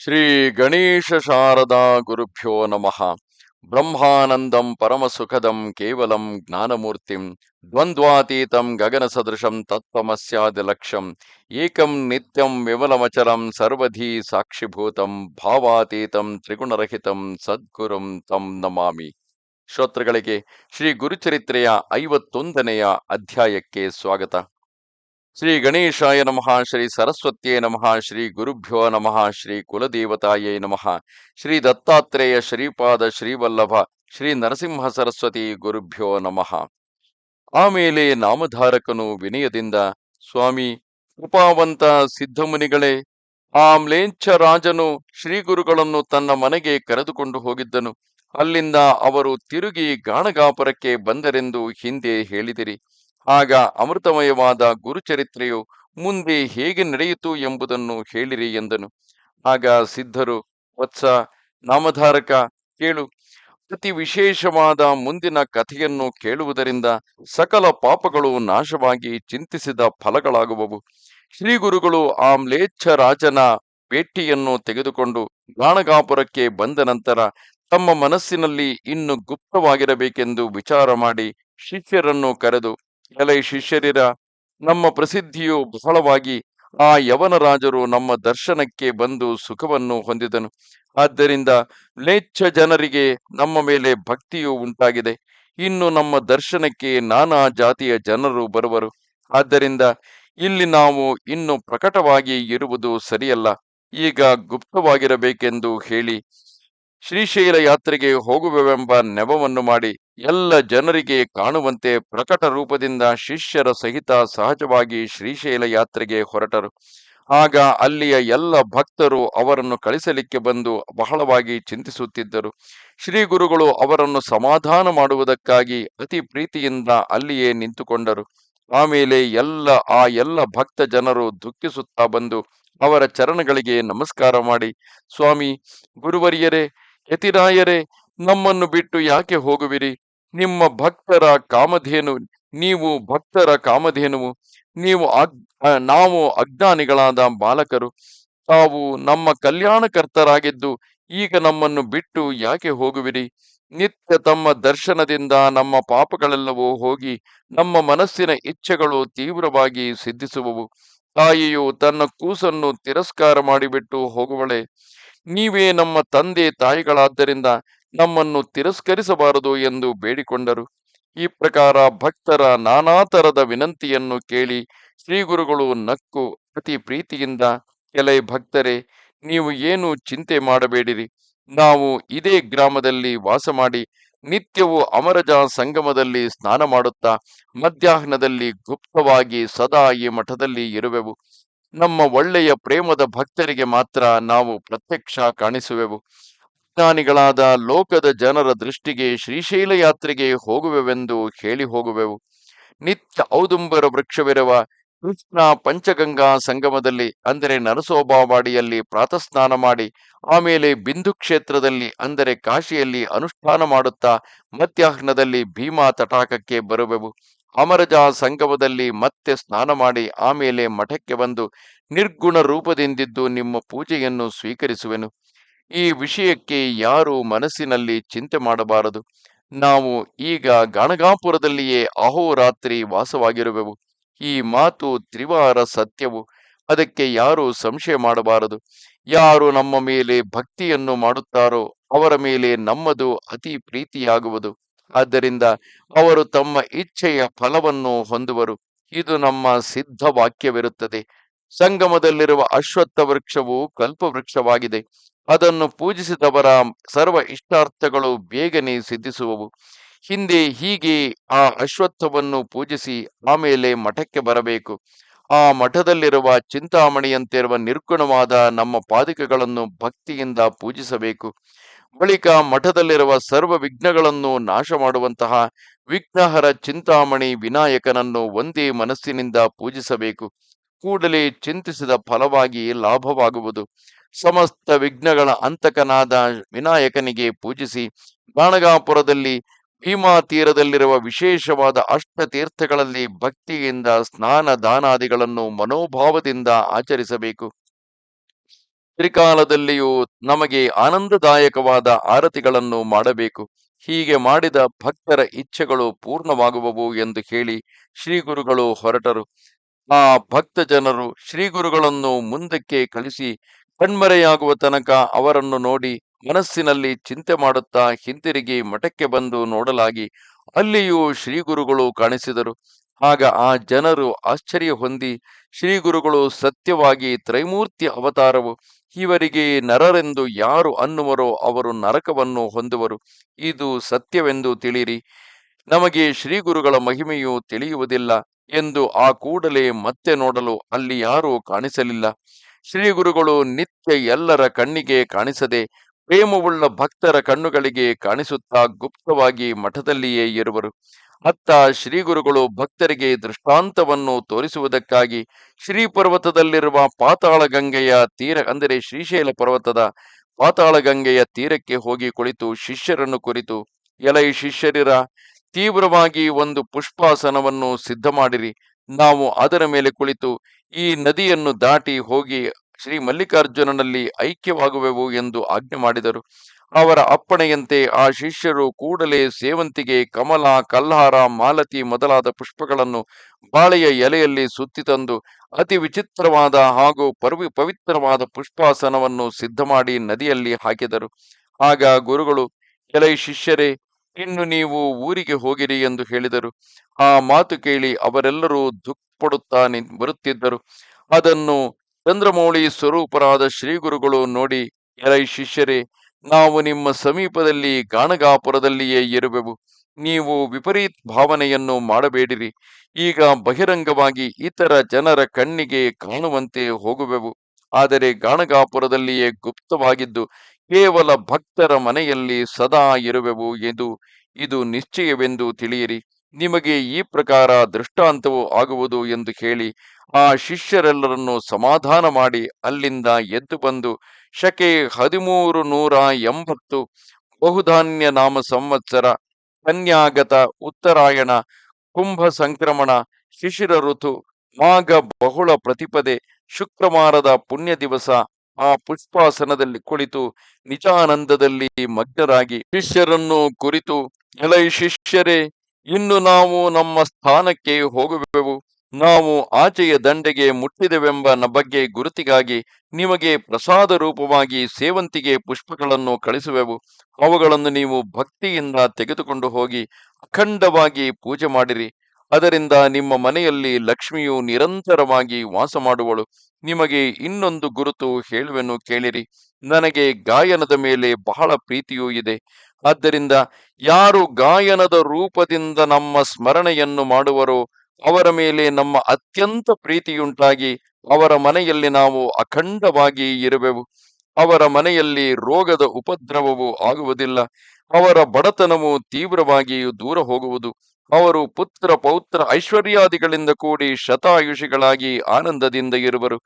ಶ್ರೀ ಗಣೇಶ ಶಾರದಾ ಗುರುಭ್ಯೋ ನಮಃ. ಬ್ರಹ್ಮಾನಂದಂ ಪರಮಸುಖದಂ ಕೇವಲಂ ಜ್ಞಾನಮೂರ್ತಿಂ ದ್ವಂದ್ವಾತೀತಂ ಗಗನ ಸದೃಶಂ ತತ್ವಮಸ್ಯಾದಿ ಲಕ್ಷ್ಯಂ ಏಕಂ ನಿತ್ಯಂ ವಿಮಲಮಚಲಂ ಸರ್ವಧಿ ಸಾಕ್ಷಿಭೂತಂ ಭಾವಾತೀತಂ ತ್ರಿಗುಣರಹಿತಂ ಸದ್ಗುರುಂ ತಂ ನಮಾಮಿ. ಶ್ರೋತೃಗಳಿಗೆ ಶ್ರೀ ಗುರುಚರಿತ್ರೆಯ ಐವತ್ತೊಂದನೆಯ ಅಧ್ಯಾಯಕ್ಕೆ ಸ್ವಾಗತ. ಶ್ರೀ ಗಣೇಶಾಯ ನಮಃ, ಶ್ರೀ ಸರಸ್ವತ್ಯೇ ನಮಃ, ಶ್ರೀ ಗುರುಭ್ಯೋ ನಮಃ, ಶ್ರೀ ಕುಲದೇವತಾಯೇ ನಮಃ, ಶ್ರೀ ದತ್ತಾತ್ರೇಯ ಶ್ರೀಪಾದ ಶ್ರೀವಲ್ಲಭ, ಶ್ರೀ ನರಸಿಂಹ ಸರಸ್ವತಿ ಗುರುಭ್ಯೋ ನಮಃ. ಆಮೇಲೆ ನಾಮಧಾರಕನು ವಿನಯದಿಂದ, ಸ್ವಾಮಿ ಕೃಪಾವಂತ ಸಿದ್ಧಮುನಿಗಳೇ ಆ ಮ್ಲೇಂಚ ರಾಜನು ಶ್ರೀ ಗುರುಗಳನ್ನು ತನ್ನ ಮನೆಗೆ ಕರೆದುಕೊಂಡು ಹೋಗಿದ್ದನು. ಅಲ್ಲಿಂದ ಅವರು ತಿರುಗಿ ಗಾಣಗಾಪುರಕ್ಕೆ ಬಂದರೆಂದು ಹಿಂದೆ ಹೇಳಿದಿರಿ. ಆಗ ಅಮೃತಮಯವಾದ ಗುರುಚರಿತ್ರೆಯು ಮುಂದೆ ಹೇಗೆ ನಡೆಯಿತು ಎಂಬುದನ್ನು ಹೇಳಿರಿ ಎಂದನು. ಆಗ ಸಿದ್ಧರು, ವತ್ಸ, ನಾಮಧಾರಕ, ಕೇಳು, ಅತಿ ವಿಶೇಷವಾದ ಮುಂದಿನ ಕಥೆಯನ್ನು ಕೇಳುವುದರಿಂದ ಸಕಲ ಪಾಪಗಳು ನಾಶವಾಗಿ ಚಿಂತಿಸಿದ ಫಲಗಳಾಗುವವು. ಶ್ರೀ ಗುರುಗಳು ಆ ಮ್ಲೇಚ್ಛ ರಾಜನ ಭೇಟಿಯನ್ನು ತೆಗೆದುಕೊಂಡು ಗಾಣಗಾಪುರಕ್ಕೆ ಬಂದ ನಂತರ ತಮ್ಮ ಮನಸ್ಸಿನಲ್ಲಿ ಇನ್ನು ಗುಪ್ತವಾಗಿರಬೇಕೆಂದು ವಿಚಾರ ಮಾಡಿ ಶಿಷ್ಯರನ್ನು ಕರೆದು ಎಲೈ ಶಿಷ್ಯರಿರ, ನಮ್ಮ ಪ್ರಸಿದ್ಧಿಯು ಬಹಳವಾಗಿ ಆ ಯವನ ರಾಜರು ನಮ್ಮ ದರ್ಶನಕ್ಕೆ ಬಂದು ಸುಖವನ್ನು ಹೊಂದಿದನು. ಆದ್ದರಿಂದ ಲೇಚ್ಛ ಜನರಿಗೆ ನಮ್ಮ ಮೇಲೆ ಭಕ್ತಿಯು ಉಂಟಾಗಿದೆ. ಇನ್ನು ನಮ್ಮ ದರ್ಶನಕ್ಕೆ ನಾನಾ ಜಾತಿಯ ಜನರು ಬರುವರು. ಆದ್ದರಿಂದ ಇಲ್ಲಿ ನಾವು ಇನ್ನು ಪ್ರಕಟವಾಗಿ ಇರುವುದು ಸರಿಯಲ್ಲ. ಈಗ ಗುಪ್ತವಾಗಿರಬೇಕೆಂದು ಹೇಳಿ ಶ್ರೀಶೈಲ ಯಾತ್ರೆಗೆ ಹೋಗುವೆವೆಂಬ ನೆವವನ್ನು ಮಾಡಿ ಎಲ್ಲ ಜನರಿಗೆ ಕಾಣುವಂತೆ ಪ್ರಕಟ ರೂಪದಿಂದ ಶಿಷ್ಯರ ಸಹಿತ ಸಹಜವಾಗಿ ಶ್ರೀಶೈಲ ಯಾತ್ರೆಗೆ ಹೊರಟರು. ಆಗ ಅಲ್ಲಿಯ ಎಲ್ಲ ಭಕ್ತರು ಅವರನ್ನು ಕಳಿಸಲಿಕ್ಕೆ ಬಂದು ಬಹಳವಾಗಿ ಚಿಂತಿಸುತ್ತಿದ್ದರು. ಶ್ರೀ ಗುರುಗಳು ಅವರನ್ನು ಸಮಾಧಾನ ಮಾಡುವುದಕ್ಕಾಗಿ ಅತಿ ಪ್ರೀತಿಯಿಂದ ಅಲ್ಲಿಯೇ ನಿಂತುಕೊಂಡರು. ಆಮೇಲೆ ಎಲ್ಲ, ಆ ಎಲ್ಲ ಭಕ್ತ ಜನರು ದುಃಖಿಸುತ್ತಾ ಬಂದು ಅವರ ಚರಣಗಳಿಗೆ ನಮಸ್ಕಾರ ಮಾಡಿ, ಸ್ವಾಮಿ, ಗುರುವರಿಯರೇ ಯತಿರಾಯರೇ ನಮ್ಮನ್ನು ಬಿಟ್ಟು ಯಾಕೆ ಹೋಗುವಿರಿ? ನಿಮ್ಮ ಭಕ್ತರ ಕಾಮಧೇನು, ನೀವು ಭಕ್ತರ ಕಾಮಧೇನುವು, ನೀವು ನಾವು ಅಜ್ಞಾನಿಗಳಾದ ಬಾಲಕರು, ತಾವು ನಮ್ಮ ಕಲ್ಯಾಣಕರ್ತರಾಗಿದ್ದು, ಈಗ ನಮ್ಮನ್ನು ಬಿಟ್ಟು ಯಾಕೆ ಹೋಗುವಿರಿ? ನಿತ್ಯ ತಮ್ಮ ದರ್ಶನದಿಂದ ನಮ್ಮ ಪಾಪಗಳೆಲ್ಲವೂ ಹೋಗಿ, ನಮ್ಮ ಮನಸ್ಸಿನ ಇಚ್ಛೆಗಳು ತೀವ್ರವಾಗಿ ಸಿದ್ಧಿಸುವವು. ತಾಯಿಯು ತನ್ನ ಕೂಸನ್ನು ತಿರಸ್ಕಾರ ಮಾಡಿಬಿಟ್ಟು ಹೋಗುವಳೆ. ನೀವೇ ನಮ್ಮ ತಂದೆ ತಾಯಿಗಳಾದ್ದರಿಂದ ನಮ್ಮನ್ನು ತಿರಸ್ಕರಿಸಬಾರದು ಎಂದು ಬೇಡಿಕೊಂಡರು. ಈ ಪ್ರಕಾರ ಭಕ್ತರ ನಾನಾ ತರದ ವಿನಂತಿಯನ್ನು ಕೇಳಿ ಶ್ರೀ ಗುರುಗಳು ನಕ್ಕು ಅತಿ ಪ್ರೀತಿಯಿಂದ, ಎಲೈ ಭಕ್ತರೇ, ನೀವು ಏನು ಚಿಂತೆ ಮಾಡಬೇಡಿರಿ? ನಾವು ಇದೇ ಗ್ರಾಮದಲ್ಲಿ ವಾಸ ಮಾಡಿ ನಿತ್ಯವೂ ಅಮರಜ ಸಂಗಮದಲ್ಲಿ ಸ್ನಾನ ಮಾಡುತ್ತಾ ಮಧ್ಯಾಹ್ನದಲ್ಲಿ ಗುಪ್ತವಾಗಿ ಸದಾ ಈ ಮಠದಲ್ಲಿ ಇರುವೆವು. ನಮ್ಮ ಒಳ್ಳೆಯ ಪ್ರೇಮದ ಭಕ್ತರಿಗೆ ಮಾತ್ರ ನಾವು ಪ್ರತ್ಯಕ್ಷ ಕಾಣಿಸುವೆವು. ಜ್ಞಾನಿಗಳಾದ ಲೋಕದ ಜನರ ದೃಷ್ಟಿಗೆ ಶ್ರೀಶೈಲ ಯಾತ್ರೆಗೆ ಹೋಗುವೆವೆಂದು ಹೇಳಿ ಹೋಗುವೆವು. ನಿತ್ಯ ಔದುಂಬರ ವೃಕ್ಷವಿರುವ ಕೃಷ್ಣ ಪಂಚಗಂಗಾ ಸಂಗಮದಲ್ಲಿ, ಅಂದರೆ ನರಸೋಬಾವಾಡಿಯಲ್ಲಿ ಪ್ರಾತಸ್ನಾನ ಮಾಡಿ, ಆಮೇಲೆ ಬಿಂದು ಕ್ಷೇತ್ರದಲ್ಲಿ, ಅಂದರೆ ಕಾಶಿಯಲ್ಲಿ ಅನುಷ್ಠಾನ ಮಾಡುತ್ತಾ ಮಧ್ಯಾಹ್ನದಲ್ಲಿ ಭೀಮಾ ತಟಾಕಕ್ಕೆ ಬರುವೆವು. ಅಮರಜ ಸಂಗಮದಲ್ಲಿ ಮತ್ತೆ ಸ್ನಾನ ಮಾಡಿ ಆಮೇಲೆ ಮಠಕ್ಕೆ ಬಂದು ನಿರ್ಗುಣ ರೂಪದಿಂದಿದ್ದು ನಿಮ್ಮ ಪೂಜೆಯನ್ನು ಸ್ವೀಕರಿಸುವೆನು. ಈ ವಿಷಯಕ್ಕೆ ಯಾರು ಮನಸ್ಸಿನಲ್ಲಿ ಚಿಂತೆ ಮಾಡಬಾರದು. ನಾವು ಈಗ ಗಣಗಾಪುರದಲ್ಲಿಯೇ ಅಹೋರಾತ್ರಿ ವಾಸವಾಗಿರುವೆವು. ಈ ಮಾತು ತ್ರಿವಾರ ಸತ್ಯವು. ಅದಕ್ಕೆ ಯಾರು ಸಂಶಯ ಮಾಡಬಾರದು. ಯಾರು ನಮ್ಮ ಮೇಲೆ ಭಕ್ತಿಯನ್ನು ಮಾಡುತ್ತಾರೋ ಅವರ ಮೇಲೆ ನಮ್ಮದು ಅತಿ ಪ್ರೀತಿಯಾಗುವುದು. ಆದ್ದರಿಂದ ಅವರು ತಮ್ಮ ಇಚ್ಛೆಯ ಫಲವನ್ನು ಹೊಂದುವರು. ಇದು ನಮ್ಮ ಸಿದ್ಧ ವಾಕ್ಯವಿರುತ್ತದೆ. ಸಂಗಮದಲ್ಲಿರುವ ಅಶ್ವತ್ಥ ವೃಕ್ಷವು ಕಲ್ಪವೃಕ್ಷವಾಗಿದೆ. ಅದನ್ನು ಪೂಜಿಸಿದವರ ಸರ್ವ ಇಷ್ಟಾರ್ಥಗಳು ಬೇಗನೆ ಸಿದ್ಧಿಸುವವು. ಹಿಂದೆ ಹೀಗೆ ಆ ಅಶ್ವತ್ಥವನ್ನು ಪೂಜಿಸಿ ಆಮೇಲೆ ಮಠಕ್ಕೆ ಬರಬೇಕು. ಆ ಮಠದಲ್ಲಿರುವ ಚಿಂತಾಮಣಿಯಂತಿರುವ ನಿರ್ಗುಣವಾದ ನಮ್ಮ ಪಾದಕಗಳನ್ನು ಭಕ್ತಿಯಿಂದ ಪೂಜಿಸಬೇಕು. ಬಳಿಕ ಮಠದಲ್ಲಿರುವ ಸರ್ವ ವಿಘ್ನಗಳನ್ನು ನಾಶ ಮಾಡುವಂತಹ ವಿಘ್ನಹರ ಚಿಂತಾಮಣಿ ವಿನಾಯಕನನ್ನು ಒಂದೇ ಮನಸ್ಸಿನಿಂದ ಪೂಜಿಸಬೇಕು. ಕೂಡಲೇ ಚಿಂತಿಸಿದ ಫಲವಾಗಿ ಲಾಭವಾಗುವುದು. ಸಮಸ್ತ ವಿಘ್ನಗಳ ಅಂತಕನಾದ ವಿನಾಯಕನಿಗೆ ಪೂಜಿಸಿ ಬಾಣಗಾಪುರದಲ್ಲಿ ಭೀಮಾ ತೀರದಲ್ಲಿರುವ ವಿಶೇಷವಾದ ಅಷ್ಟ ತೀರ್ಥಗಳಲ್ಲಿ ಭಕ್ತಿಯಿಂದ ಸ್ನಾನ ದಾನಾದಿಗಳನ್ನು ಮನೋಭಾವದಿಂದ ಆಚರಿಸಬೇಕು. ತ್ರಿಕಾಲದಲ್ಲಿಯೂ ನಮಗೆ ಆನಂದದಾಯಕವಾದ ಆರತಿಗಳನ್ನು ಮಾಡಬೇಕು. ಹೀಗೆ ಮಾಡಿದ ಭಕ್ತರ ಇಚ್ಛೆಗಳು ಪೂರ್ಣವಾಗುವವು ಎಂದು ಹೇಳಿ ಶ್ರೀ ಗುರುಗಳು ಹೊರಟರು. ಆ ಭಕ್ತ ಜನರು ಶ್ರೀ ಗುರುಗಳನ್ನು ಮುಂದಕ್ಕೆ ಕಳಿಸಿ ಕಣ್ಮರೆಯಾಗುವ ತನಕ ಅವರನ್ನು ನೋಡಿ ಮನಸ್ಸಿನಲ್ಲಿ ಚಿಂತೆ ಮಾಡುತ್ತಾ ಹಿಂತಿರುಗಿ ಮಠಕ್ಕೆ ಬಂದು ನೋಡಲಾಗಿ ಅಲ್ಲಿಯೂ ಶ್ರೀ ಗುರುಗಳು ಕಾಣಿಸಿದರು. ಆಗ ಆ ಜನರು ಆಶ್ಚರ್ಯ ಹೊಂದಿ ಶ್ರೀಗುರುಗಳು ಸತ್ಯವಾಗಿ ತ್ರೈಮೂರ್ತಿ ಅವತಾರವು ಇವರಿಗೆ ನರರೆಂದು ಯಾರು ಅನ್ನುವರೋ ಅವರು ನರಕವನ್ನು ಹೊಂದುವರು. ಇದು ಸತ್ಯವೆಂದು ತಿಳಿರಿ ನಮಗೆ ಶ್ರೀಗುರುಗಳ ಮಹಿಮೆಯು ತಿಳಿಯುವುದಿಲ್ಲ ಎಂದು ಆ ಕೂಡಲೇ ಮತ್ತೆ ನೋಡಲು ಅಲ್ಲಿ ಯಾರೂ ಕಾಣಿಸಲಿಲ್ಲ. ಶ್ರೀಗುರುಗಳು ನಿತ್ಯ ಎಲ್ಲರ ಕಣ್ಣಿಗೆ ಕಾಣಿಸದೆ, ಪ್ರೇಮವುಳ್ಳ ಭಕ್ತರ ಕಣ್ಣುಗಳಿಗೆ ಕಾಣಿಸುತ್ತಾ ಗುಪ್ತವಾಗಿ ಮಠದಲ್ಲಿಯೇ ಇರುವರು. ಅತ್ತ ಶ್ರೀಗುರುಗಳು ಭಕ್ತರಿಗೆ ದೃಷ್ಟಾಂತವನ್ನು ತೋರಿಸುವುದಕ್ಕಾಗಿ ಶ್ರೀ ಪರ್ವತದಲ್ಲಿರುವ ಪಾತಾಳ ಗಂಗೆಯ ತೀರ, ಅಂದರೆ ಶ್ರೀಶೈಲ ಪರ್ವತದ ಪಾತಾಳ ಗಂಗೆಯ ತೀರಕ್ಕೆ ಹೋಗಿ ಕುಳಿತು ಶಿಷ್ಯರನ್ನು ಕುರಿತು, ಎಲೈ ಶಿಷ್ಯರಿರ, ತೀವ್ರವಾಗಿ ಒಂದು ಪುಷ್ಪಾಸನವನ್ನು ಸಿದ್ಧ ಮಾಡಿರಿ ನಾವು ಅದರ ಮೇಲೆ ಕುಳಿತು ಈ ನದಿಯನ್ನು ದಾಟಿ ಹೋಗಿ ಶ್ರೀ ಮಲ್ಲಿಕಾರ್ಜುನನಲ್ಲಿ ಐಕ್ಯವಾಗುವೆವು ಎಂದು ಆಜ್ಞೆ ಮಾಡಿದರು. ಅವರ ಅಪ್ಪಣೆಯಂತೆ ಆ ಶಿಷ್ಯರು ಕೂಡಲೇ ಸೇವಂತಿಗೆ ಕಮಲ, ಕಲ್ಹಾರ, ಮಾಲತಿ ಮೊದಲಾದ ಪುಷ್ಪಗಳನ್ನು ಬಾಳೆಯ ಎಲೆಯಲ್ಲಿ ಸುತ್ತಿ ತಂದು ಅತಿ ವಿಚಿತ್ರವಾದ ಹಾಗೂ ಪರ್ವಿ, ಪವಿತ್ರವಾದ ಪುಷ್ಪಾಸನವನ್ನು ಸಿದ್ಧ ಮಾಡಿ ನದಿಯಲ್ಲಿ ಹಾಕಿದರು. ಆಗ ಗುರುಗಳು, ಎಲೈ ಶಿಷ್ಯರೇ, ಇನ್ನು ನೀವು ಊರಿಗೆ ಹೋಗಿರಿ ಎಂದು ಹೇಳಿದರು. ಆ ಮಾತು ಕೇಳಿ ಅವರೆಲ್ಲರೂ ದುಃಖಪಡುತ್ತಾ ಪಡುತ್ತಾ ಬರುತ್ತಿದ್ದರು. ಅದನ್ನು ಚಂದ್ರಮೌಳಿ ಸ್ವರೂಪರಾದ ಶ್ರೀ ಗುರುಗಳು ನೋಡಿ, ಎಲೈ ಶಿಷ್ಯರೇ ನಾವು ನಿಮ್ಮ ಸಮೀಪದಲ್ಲಿ ಗಾಣಗಾಪುರದಲ್ಲಿಯೇ ಇರುವೆವು. ನೀವು ವಿಪರೀತ ಭಾವನೆಯನ್ನು ಮಾಡಬೇಡಿರಿ. ಈಗ ಬಹಿರಂಗವಾಗಿ ಇತರ ಜನರ ಕಣ್ಣಿಗೆ ಕಾಣುವಂತೆ ಹೋಗುವೆವು. ಆದರೆ ಗಾಣಗಾಪುರದಲ್ಲಿಯೇ ಗುಪ್ತವಾಗಿದ್ದು ಕೇವಲ ಭಕ್ತರ ಮನೆಯಲ್ಲಿ ಸದಾ ಇರುವೆವು ಎಂದು ಇದು ನಿಶ್ಚಯವೆಂದು ತಿಳಿಯಿರಿ. ನಿಮಗೆ ಈ ಪ್ರಕಾರ ದೃಷ್ಟಾಂತವು ಆಗುವುದು ಎಂದು ಹೇಳಿ ಆ ಶಿಷ್ಯರೆಲ್ಲರನ್ನು ಸಮಾಧಾನ ಮಾಡಿ ಅಲ್ಲಿಂದ ಎದ್ದು ಬಂದು ಶಕೆ ಹದಿಮೂರು ನೂರ ಎಂಬತ್ತು, ಬಹುಧಾನ್ಯ ನಾಮ ಸಂವತ್ಸರ, ಕನ್ಯಾಗತ, ಉತ್ತರಾಯಣ, ಕುಂಭ ಸಂಕ್ರಮಣ, ಶಿಶಿರ ಋತು, ಮಾಘ ಬಹುಳ ಪ್ರತಿಪದೆ, ಶುಕ್ರವಾರದ ಪುಣ್ಯ ದಿವಸ ಆ ಪುಷ್ಪಾಸನದಲ್ಲಿ ಕುಳಿತು ನಿಜಾನಂದದಲ್ಲಿ ಮಗ್ನರಾಗಿ ಶಿಷ್ಯರನ್ನು ಕುರಿತು, ಎಲೈ ಶಿಷ್ಯರೇ, ಇನ್ನು ನಾವು ನಮ್ಮ ಸ್ಥಾನಕ್ಕೆ ಹೋಗುವೆವು. ನಾವು ಆಚೆಯ ದಂಡೆಗೆ ಮುಟ್ಟಿದೆವೆಂಬ ಬಗ್ಗೆ ಗುರುತಿಗಾಗಿ ನಿಮಗೆ ಪ್ರಸಾದ ರೂಪವಾಗಿ ಸೇವಂತಿಗೆ ಪುಷ್ಪಗಳನ್ನು ಕಳಿಸುವೆವು. ಅವುಗಳನ್ನು ನೀವು ಭಕ್ತಿಯಿಂದ ತೆಗೆದುಕೊಂಡು ಹೋಗಿ ಅಖಂಡವಾಗಿ ಪೂಜೆ ಮಾಡಿರಿ. ಅದರಿಂದ ನಿಮ್ಮ ಮನೆಯಲ್ಲಿ ಲಕ್ಷ್ಮಿಯು ನಿರಂತರವಾಗಿ ವಾಸ ಮಾಡುವಳು. ನಿಮಗೆ ಇನ್ನೊಂದು ಗುರುತು ಹೇಳುವೆನು ಕೇಳಿರಿ. ನನಗೆ ಗಾಯನದ ಮೇಲೆ ಬಹಳ ಪ್ರೀತಿಯೂ ಇದೆ. ಆದ್ದರಿಂದ ಯಾರು ಗಾಯನದ ರೂಪದಿಂದ ನಮ್ಮ ಸ್ಮರಣೆಯನ್ನು ಮಾಡುವರೋ ಅವರ ಮೇಲೆ ನಮ್ಮ ಅತ್ಯಂತ ಪ್ರೀತಿಯುಂಟಾಗಿ ಅವರ ಮನೆಯಲ್ಲಿ ನಾವು ಅಖಂಡವಾಗಿ ಇರುವೆವು. ಅವರ ಮನೆಯಲ್ಲಿ ರೋಗದ ಉಪದ್ರವವು ಆಗುವುದಿಲ್ಲ. ಅವರ ಬಡತನವು ತೀವ್ರವಾಗಿ ದೂರ ಹೋಗುವುದು. ಅವರು ಪುತ್ರ, ಪೌತ್ರ, ಐಶ್ವರ್ಯಾದಿಗಳಿಂದ ಕೂಡಿ ಶತಾಯುಷಿಗಳಾಗಿ ಆನಂದದಿಂದ ಇರುವರು.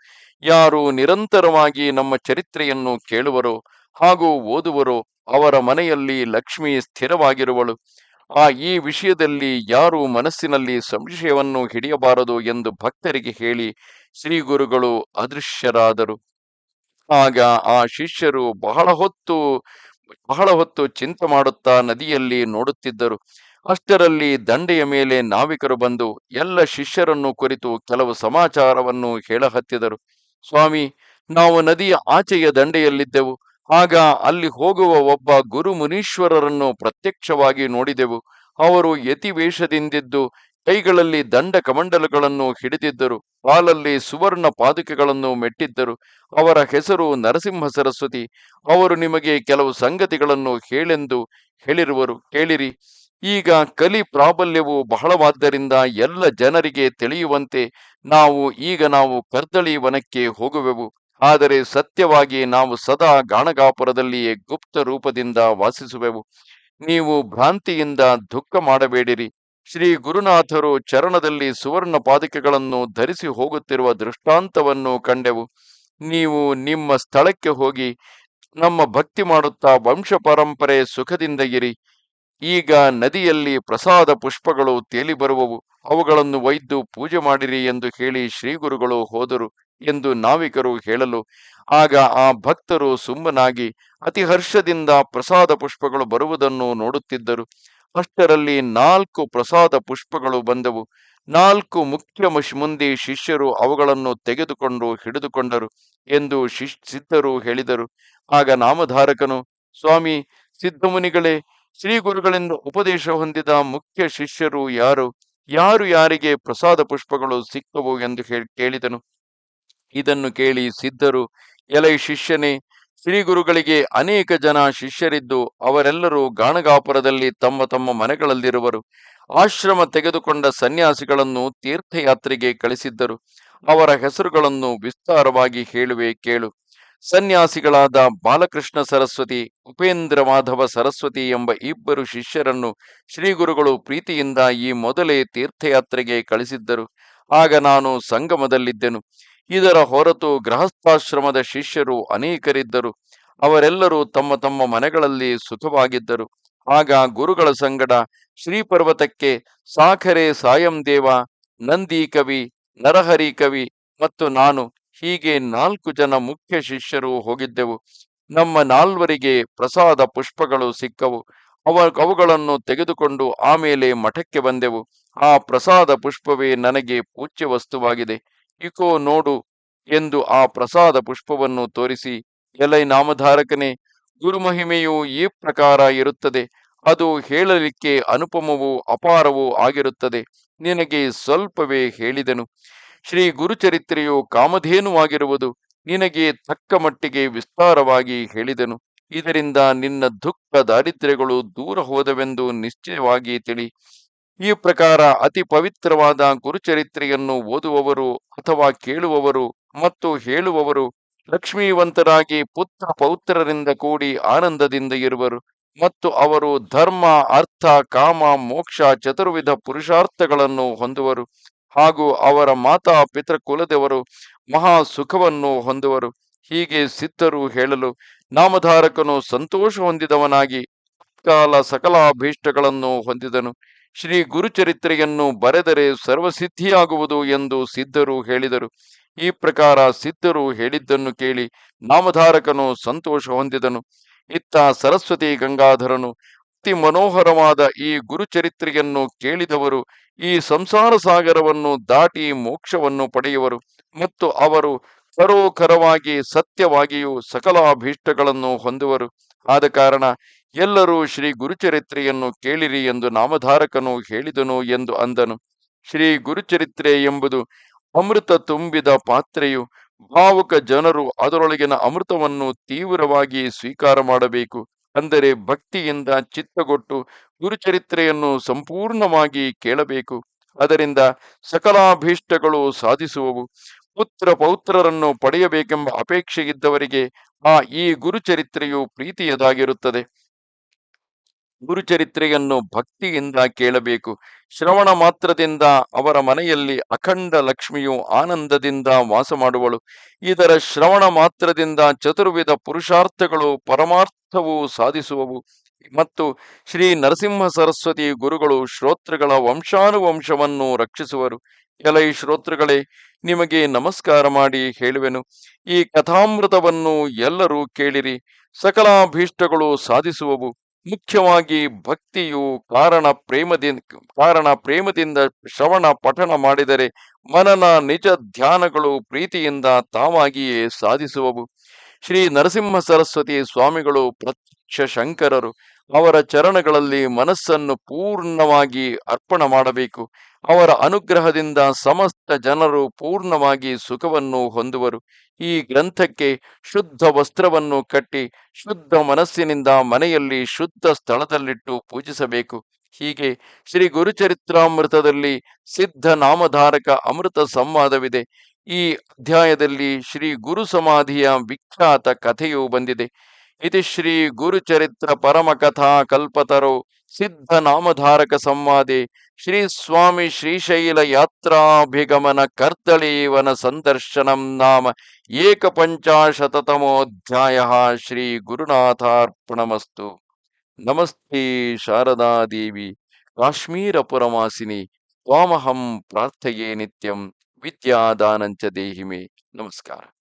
ಯಾರು ನಿರಂತರವಾಗಿ ನಮ್ಮ ಚರಿತ್ರೆಯನ್ನು ಕೇಳುವರೋ ಹಾಗೂ ಓದುವರೋ ಅವರ ಮನೆಯಲ್ಲಿ ಲಕ್ಷ್ಮಿ ಸ್ಥಿರವಾಗಿರುವಳು. ಆ ಈ ವಿಷಯದಲ್ಲಿ ಯಾರು ಮನಸ್ಸಿನಲ್ಲಿ ಸಂಶಯವನ್ನು ಹಿಡಿಯಬಾರದು ಎಂದು ಭಕ್ತರಿಗೆ ಹೇಳಿ ಶ್ರೀ ಗುರುಗಳು ಅದೃಶ್ಯರಾದರು. ಆಗ ಆ ಶಿಷ್ಯರು ಬಹಳ ಹೊತ್ತು ಬಹಳ ಹೊತ್ತು ಚಿಂತೆ ಮಾಡುತ್ತಾ ನದಿಯಲ್ಲಿ ನೋಡುತ್ತಿದ್ದರು. ಅಷ್ಟರಲ್ಲಿ ದಂಡೆಯ ಮೇಲೆ ನಾವಿಕರು ಬಂದು ಎಲ್ಲ ಶಿಷ್ಯರನ್ನು ಕುರಿತು ಕೆಲವು ಸಮಾಚಾರವನ್ನು ಹೇಳಹತ್ತಿದರು. ಸ್ವಾಮಿ, ನಾವು ನದಿಯ ಆಚೆಯ ದಂಡೆಯಲ್ಲಿದ್ದೆವು. ಆಗ ಅಲ್ಲಿ ಹೋಗುವ ಒಬ್ಬ ಗುರು ಮುನೀಶ್ವರರನ್ನು ಪ್ರತ್ಯಕ್ಷವಾಗಿ ನೋಡಿದೆವು. ಅವರು ಯತಿ ವೇಷದಿಂದಿದ್ದು ಕೈಗಳಲ್ಲಿ ದಂಡ ಕಮಂಡಲಗಳನ್ನು ಹಿಡಿದಿದ್ದರು ಕಾಲಲ್ಲಿ ಸುವರ್ಣ ಪಾದುಕೆಗಳನ್ನು ಮೆಟ್ಟಿದ್ದರು. ಅವರ ಹೆಸರು ನರಸಿಂಹ ಸರಸ್ವತಿ ಅವರು ನಿಮಗೆ ಕೆಲವು ಸಂಗತಿಗಳನ್ನು ಹೇಳೆಂದು ಹೇಳಿರುವರು. ಕೇಳಿರಿ, ಈಗ ಕಲಿ ಪ್ರಾಬಲ್ಯವು ಬಹಳವಾದ್ದರಿಂದ ಎಲ್ಲ ಜನರಿಗೆ ತಿಳಿಯುವಂತೆ ನಾವು, ಈಗ ನಾವು ಕರ್ದಳಿ ವನಕ್ಕೆ ಹೋಗುವೆವು. ಆದರೆ ಸತ್ಯವಾಗಿ ನಾವು ಸದಾ ಗಾಣಗಾಪುರದಲ್ಲಿಯೇ ಗುಪ್ತ ರೂಪದಿಂದ ವಾಸಿಸುವೆವು. ನೀವು ಭ್ರಾಂತಿಯಿಂದ ದುಃಖ ಮಾಡಬೇಡಿರಿ. ಶ್ರೀ ಗುರುನಾಥರು ಚರಣದಲ್ಲಿ ಸುವರ್ಣ ಪಾದಿಕೆಗಳನ್ನು ಧರಿಸಿ ಹೋಗುತ್ತಿರುವ ದೃಷ್ಟಾಂತವನ್ನು ಕಂಡೆವು. ನೀವು ನಿಮ್ಮ ಸ್ಥಳಕ್ಕೆ ಹೋಗಿ ನಮ್ಮ ಭಕ್ತಿ ಮಾಡುತ್ತಾ ವಂಶ ಪರಂಪರೆ ಸುಖದಿಂದ ಇರಿ. ಈಗ ನದಿಯಲ್ಲಿ ಪ್ರಸಾದ ಪುಷ್ಪಗಳು ತೇಲಿ ಬರುವವು. ಅವುಗಳನ್ನು ಒಯ್ದು ಪೂಜೆ ಮಾಡಿರಿ ಎಂದು ಹೇಳಿ ಶ್ರೀಗುರುಗಳು ಹೋದರು ಎಂದು ನಾವಿಕರು ಹೇಳಲು. ಆಗ ಆ ಭಕ್ತರು ಸುಮ್ಮನಾಗಿ ಅತಿ ಹರ್ಷದಿಂದ ಪ್ರಸಾದ ಪುಷ್ಪಗಳು ಬರುವುದನ್ನು ನೋಡುತ್ತಿದ್ದರು. ಅಷ್ಟರಲ್ಲಿ ನಾಲ್ಕು ಪ್ರಸಾದ ಪುಷ್ಪಗಳು ಬಂದವು. ನಾಲ್ಕು ಮುಖ್ಯ ಮುಂದೆ ಶಿಷ್ಯರು ಅವುಗಳನ್ನು ತೆಗೆದುಕೊಂಡು ಹಿಡಿದುಕೊಂಡರು ಎಂದು ಶಿಶ್ ಸಿದ್ಧರು ಹೇಳಿದರು. ಆಗ ನಾಮಧಾರಕನು, ಸ್ವಾಮಿ, ಸಿದ್ಧಮುನಿಗಳೇ ಶ್ರೀ ಗುರುಗಳಿಂದ ಉಪದೇಶ ಹೊಂದಿದ ಮುಖ್ಯ ಶಿಷ್ಯರು ಯಾರು? ಯಾರು ಯಾರಿಗೆ ಪ್ರಸಾದ ಪುಷ್ಪಗಳು ಸಿಕ್ಕವು ಎಂದು ಕೇಳಿದನು. ಇದನ್ನು ಕೇಳಿ ಸಿದ್ಧರು, ಎಲೈ ಶಿಷ್ಯನೇ ಶ್ರೀ ಗುರುಗಳಿಗೆ ಅನೇಕ ಜನ ಶಿಷ್ಯರಿದ್ದು ಅವರೆಲ್ಲರೂ ಗಾಣಗಾಪುರದಲ್ಲಿ ತಮ್ಮ ತಮ್ಮ ಮನೆಗಳಲ್ಲಿರುವರು. ಆಶ್ರಮ ತೆಗೆದುಕೊಂಡ ಸನ್ಯಾಸಿಗಳನ್ನು ತೀರ್ಥಯಾತ್ರೆಗೆ ಕಳಿಸಿದ್ದರು. ಅವರ ಹೆಸರುಗಳನ್ನು ವಿಸ್ತಾರವಾಗಿ ಹೇಳುವೆ ಕೇಳು. ಸನ್ಯಾಸಿಗಳಾದ ಬಾಲಕೃಷ್ಣ ಸರಸ್ವತಿ, ಉಪೇಂದ್ರ ಮಾಧವ ಸರಸ್ವತಿ ಎಂಬ ಇಬ್ಬರು ಶಿಷ್ಯರನ್ನು ಶ್ರೀಗುರುಗಳು ಪ್ರೀತಿಯಿಂದ ಈ ಮೊದಲೇ ತೀರ್ಥಯಾತ್ರೆಗೆ ಕಳಿಸಿದ್ದರು. ಆಗ ನಾನು ಸಂಗಮದಲ್ಲಿದ್ದೆನು. ಇದರ ಹೊರತು ಗೃಹಸ್ಥಾಶ್ರಮದ ಶಿಷ್ಯರು ಅನೇಕರಿದ್ದರು. ಅವರೆಲ್ಲರೂ ತಮ್ಮ ತಮ್ಮ ಮನೆಗಳಲ್ಲಿ ಸುಖವಾಗಿದ್ದರು. ಆಗ ಗುರುಗಳ ಸಂಗಡ ಶ್ರೀಪರ್ವತಕ್ಕೆ ಸಾಖರೆ ಸಾಯಂ ದೇವ, ನಂದಿ ಕವಿ, ನರಹರಿ ಕವಿ ಮತ್ತು ನಾನು ಹೀಗೆ ನಾಲ್ಕು ಜನ ಮುಖ್ಯ ಶಿಷ್ಯರು ಹೋಗಿದ್ದೆವು. ನಮ್ಮ ನಾಲ್ವರಿಗೆ ಪ್ರಸಾದ ಪುಷ್ಪಗಳು ಸಿಕ್ಕವು. ಅವ, ಅವುಗಳನ್ನು ತೆಗೆದುಕೊಂಡು ಆಮೇಲೆ ಮಠಕ್ಕೆ ಬಂದೆವು. ಆ ಪ್ರಸಾದ ಪುಷ್ಪವೇ ನನಗೆ ಪೂಜ್ಯ ವಸ್ತುವಾಗಿದೆ. ಇಕೋ ನೋಡು ಎಂದು ಆ ಪ್ರಸಾದ ಪುಷ್ಪವನ್ನು ತೋರಿಸಿ, ಎಲೈ ನಾಮಧಾರಕನೇ, ಗುರುಮಹಿಮೆಯು ಈ ಪ್ರಕಾರ ಇರುತ್ತದೆ. ಅದು ಹೇಳಲಿಕ್ಕೆ ಅನುಪಮವೂ ಅಪಾರವೂ ಆಗಿರುತ್ತದೆ. ನಿನಗೆ ಸ್ವಲ್ಪವೇ ಹೇಳಿದೆನು. ಶ್ರೀ ಗುರುಚರಿತ್ರೆಯು ಕಾಮಧೇನುವಾಗಿರುವುದು ನಿನಗೆ ತಕ್ಕ ಮಟ್ಟಿಗೆ ವಿಸ್ತಾರವಾಗಿ ಹೇಳಿದನು. ಇದರಿಂದ ನಿನ್ನ ದುಃಖ ದಾರಿದ್ರ್ಯಗಳು ದೂರ ಹೋದವೆಂದು ನಿಶ್ಚಯವಾಗಿ ತಿಳಿ. ಈ ಪ್ರಕಾರ ಅತಿ ಪವಿತ್ರವಾದ ಗುರುಚರಿತ್ರೆಯನ್ನು ಓದುವವರು ಅಥವಾ ಕೇಳುವವರು ಮತ್ತು ಹೇಳುವವರು ಲಕ್ಷ್ಮೀವಂತರಾಗಿ ಪುತ್ರ ಪೌತ್ರರಿಂದ ಕೂಡಿ ಆನಂದದಿಂದ ಇರುವರು ಮತ್ತು ಅವರು ಧರ್ಮ, ಅರ್ಥ, ಕಾಮ, ಮೋಕ್ಷ, ಚತುರ್ವಿಧ ಪುರುಷಾರ್ಥಗಳನ್ನು ಹೊಂದುವರು. ಹಾಗೂ ಅವರ ಮಾತಾ ಪಿತೃಕುಲದವರು ಮಹಾ ಸುಖವನ್ನು ಹೊಂದುವರು. ಹೀಗೆ ಸಿದ್ಧರು ಹೇಳಲು ನಾಮಧಾರಕನು ಸಂತೋಷ ಹೊಂದಿದವನಾಗಿ ಕಾಲ ಸಕಲಾಭೀಷ್ಟಗಳನ್ನು ಹೊಂದಿದನು. ಶ್ರೀ ಗುರುಚರಿತ್ರೆಯನ್ನು ಬರೆದರೆ ಸರ್ವಸಿದ್ಧಿಯಾಗುವುದು ಎಂದು ಸಿದ್ಧರು ಹೇಳಿದರು. ಈ ಪ್ರಕಾರ ಸಿದ್ಧರು ಹೇಳಿದ್ದನ್ನು ಕೇಳಿ ನಾಮಧಾರಕನು ಸಂತೋಷ ಹೊಂದಿದನು. ಇತ್ತ ಸರಸ್ವತಿ ಗಂಗಾಧರನು ಅತಿ ಮನೋಹರವಾದ ಈ ಗುರುಚರಿತ್ರೆಯನ್ನು ಕೇಳಿದವರು, ಈ ಸಂಸಾರ ಸಾಗರವನ್ನು ದಾಟಿ ಮೋಕ್ಷವನ್ನು ಪಡೆಯುವರು ಮತ್ತು ಅವರು ಕರೋಕರವಾಗಿ ಸತ್ಯವಾಗಿಯೂ ಸಕಲಾಭೀಷ್ಟಗಳನ್ನು ಹೊಂದುವರು. ಆದ ಕಾರಣ ಎಲ್ಲರೂ ಶ್ರೀ ಗುರುಚರಿತ್ರೆಯನ್ನು ಕೇಳಿರಿ ಎಂದು ನಾಮಧಾರಕನು ಹೇಳಿದನು ಎಂದು ಅಂದನು. ಶ್ರೀ ಗುರುಚರಿತ್ರೆ ಎಂಬುದು ಅಮೃತ ತುಂಬಿದ ಪಾತ್ರೆಯು ಭಾವುಕ ಜನರು ಅದರೊಳಗಿನ ಅಮೃತವನ್ನು ತೀವ್ರವಾಗಿ ಸ್ವೀಕಾರ ಮಾಡಬೇಕು. ಅಂದರೆ ಭಕ್ತಿಯಿಂದ ಚಿತ್ತಗೊಟ್ಟು ಗುರುಚರಿತ್ರೆಯನ್ನು ಸಂಪೂರ್ಣವಾಗಿ ಕೇಳಬೇಕು. ಅದರಿಂದ ಸಕಲಾಭೀಷ್ಟಗಳು ಸಾಧಿಸುವವು. ಪುತ್ರ ಪೌತ್ರರನ್ನು ಪಡೆಯಬೇಕೆಂಬ ಅಪೇಕ್ಷೆ ಇದ್ದವರಿಗೆ ಆ ಈ ಗುರುಚರಿತ್ರೆಯು ಪ್ರೀತಿಯದಾಗಿರುತ್ತದೆ. ಗುರುಚರಿತ್ರೆಯನ್ನು ಭಕ್ತಿಯಿಂದ ಕೇಳಬೇಕು. ಶ್ರವಣ ಮಾತ್ರದಿಂದ ಅವರ ಮನೆಯಲ್ಲಿ ಅಖಂಡ ಲಕ್ಷ್ಮಿಯು ಆನಂದದಿಂದ ವಾಸ ಮಾಡುವಳು. ಇದರ ಶ್ರವಣ ಮಾತ್ರದಿಂದ ಚತುರ್ವಿಧ ಪುರುಷಾರ್ಥಗಳು ಪರಮಾರ್ಥವು ಸಾಧಿಸುವವು. ಮತ್ತು ಶ್ರೀ ನರಸಿಂಹ ಸರಸ್ವತಿ ಗುರುಗಳು ಶ್ರೋತೃಗಳ ವಂಶಾನುವಂಶವನ್ನು ರಕ್ಷಿಸುವರು. ಎಲೈ ಶ್ರೋತೃಗಳೇ, ನಿಮಗೆ ನಮಸ್ಕಾರ ಮಾಡಿ ಹೇಳುವೆನು. ಈ ಕಥಾಮೃತವನ್ನು ಎಲ್ಲರೂ ಕೇಳಿರಿ. ಸಕಲಾಭೀಷ್ಟಗಳು ಸಾಧಿಸುವವು. ಮುಖ್ಯವಾಗಿ ಭಕ್ತಿಯು ಕಾರಣ ಪ್ರೇಮದಿಂದ ಕಾರಣ ಪ್ರೇಮದಿಂದ ಶ್ರವಣ ಪಠಣ ಮಾಡಿದರೆ ಮನನ ನಿಜ ಧ್ಯಾನಗಳು ಪ್ರೀತಿಯಿಂದ ತಾವಾಗಿಯೇ ಸಾಧಿಸುವವು. ಶ್ರೀ ನರಸಿಂಹ ಸರಸ್ವತಿ ಸ್ವಾಮಿಗಳು ಶಂಕರರು ಅವರ ಚರಣಗಳಲ್ಲಿ ಮನಸ್ಸನ್ನು ಪೂರ್ಣವಾಗಿ ಅರ್ಪಣ ಮಾಡಬೇಕು. ಅವರ ಅನುಗ್ರಹದಿಂದ ಸಮಸ್ತ ಜನರು ಪೂರ್ಣವಾಗಿ ಸುಖವನ್ನು ಹೊಂದುವರು. ಈ ಗ್ರಂಥಕ್ಕೆ ಶುದ್ಧ ವಸ್ತ್ರವನ್ನು ಕಟ್ಟಿ, ಶುದ್ಧ ಮನಸ್ಸಿನಿಂದ ಮನೆಯಲ್ಲಿ ಶುದ್ಧ ಸ್ಥಳದಲ್ಲಿಟ್ಟು ಪೂಜಿಸಬೇಕು. ಹೀಗೆ ಶ್ರೀ ಗುರುಚರಿತ್ರಾಮೃತದಲ್ಲಿ ಸಿದ್ಧ ನಾಮಧಾರಕ ಅಮೃತ ಸಂವಾದವಿದೆ. ಈ ಅಧ್ಯಾಯದಲ್ಲಿ ಶ್ರೀ ಗುರು ಸಮಾಧಿಯ ವಿಖ್ಯಾತ ಕಥೆಯು ಬಂದಿದೆ. ಇದು ಶ್ರೀ ಗುರುಚರಿತ್ರ ಪರಮ ಕಥಾ ಕಲ್ಪತರೋ ಸಿದ್ಧ ನಾಮಧಾರಕ ಸಂವಾದೆ ಶ್ರೀ ಸ್ವಾಮಿ ಶ್ರೀಶೈಲ ಯಾತ್ರಾಭಿಗಮನ ಕರ್ತಳೀವನ ಸಂದರ್ಶನಂ ನಾಮ ಏಕಪಂಚಾಶತತಮೋಧ್ಯಾಯ ಶ್ರೀ ಗುರುನಾಥಾರ್ಪಣಮಸ್ತು ನಮಸ್ತೆ ಶಾರದಾದೇವಿ ಕಾಶ್ಮೀರಪುರವಾಸಿನಿ ತ್ವಾಮಹಂ ಪ್ರಾರ್ಥಯೇ ನಿತ್ಯಂ ವಿದ್ಯಾದಾನಂಚ ದೇಹಿಮೆ ನಮಸ್ಕಾರ